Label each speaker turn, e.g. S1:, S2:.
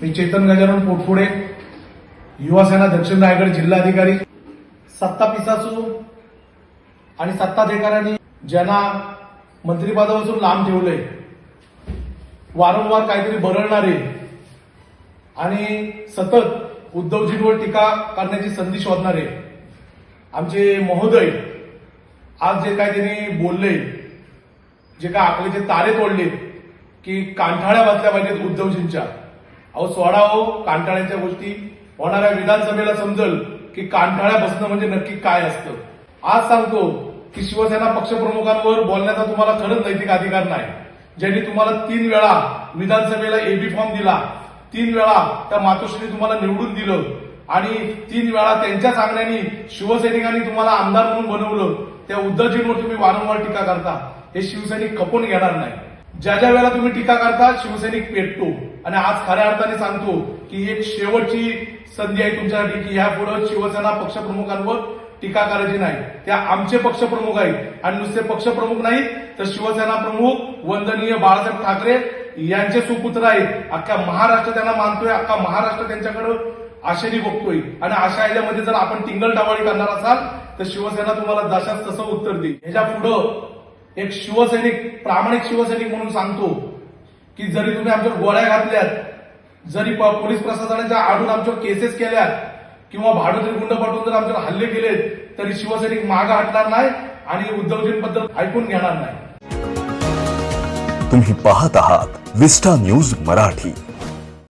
S1: मी चेतन गजानन पोटफुडे युवासेना दक्षिण रायगड जिल्हाधिकारी सत्ता पिसासू आणि सत्ताधिकाऱ्यांनी ज्यांना मंत्रिपदापासून लांब ठेवले वारंवार काहीतरी बरळणारे आणि सतत उद्धवजींवर टीका करण्याची संधी शोधणारे आमचे महोदय आज जे काय त्यांनी बोलले जे काय आपले जे तारे तोडले की कांठाळ्या बसल्या पाहिजेत उद्धवजींच्या. अहो सोडा हो कांठाळ्यांच्या गोष्टी. होणाऱ्या विधानसभेला समजल की कांठाळ्या बसणं म्हणजे नक्की काय असतं. आज सांगतो की शिवसेना पक्षप्रमुखांवर बोलण्याचा तुम्हाला खरंच नैतिक अधिकार नाही. ज्यांनी तुम्हाला तीन वेळा विधानसभेला एबी फॉर्म दिला तीन वेळा त्या मातोश्री तुम्हाला निवडून दिलं आणि तीन वेळा त्यांच्या सांगण्याने शिवसैनिकांनी तुम्हाला आमदार म्हणून बनवलं त्या उद्धवजींवर तुम्ही वारंवार टीका करता. हे शिवसैनिक खपून घेणार नाही. ज्या ज्या वेळेला तुम्ही टीका करता शिवसैनिक पेटतो. आणि आज खऱ्या अर्थाने सांगतो की एक शेवटची संधी आहे तुमच्यासाठी की ह्या पुढे शिवसेना पक्षप्रमुखांवर टीका करायची नाही. त्या आमचे पक्षप्रमुख आहेत आणि नुसते पक्षप्रमुख नाही तर शिवसेना प्रमुख वंदनीय बाळासाहेब ठाकरे यांचे सुपुत्र आहेत. अख्ख्या महाराष्ट्र त्यांना मानतोय अख्खा महाराष्ट्र त्यांच्याकडे आशेने बघतोय. आणि अशा याच्यामध्ये जर आपण टिंगल टावाळी करणार असाल तर शिवसेना तुम्हाला जशाच तसं उत्तर देईल. ह्याच्या पुढं एक शिवसैनिक प्रामाणिक शिवसैनिक म्हणून सांगतो की जरी तुम्ही आमच्यावर गोळ्या घातल्यात जरी प- पोलीस प्रशासनाच्या आडून आमच्यावर केसेस केल्यात किंवा भाडोत्री गुंड पाठवून जर आमच्यावर हल्ले केलेत तरी शिवसैनिक मागं हटणार नाही आणि उद्धवजींबद्दल ऐकून घेणार नाही.
S2: तुम्ही पाहत आहात विस्टा न्यूज मराठी.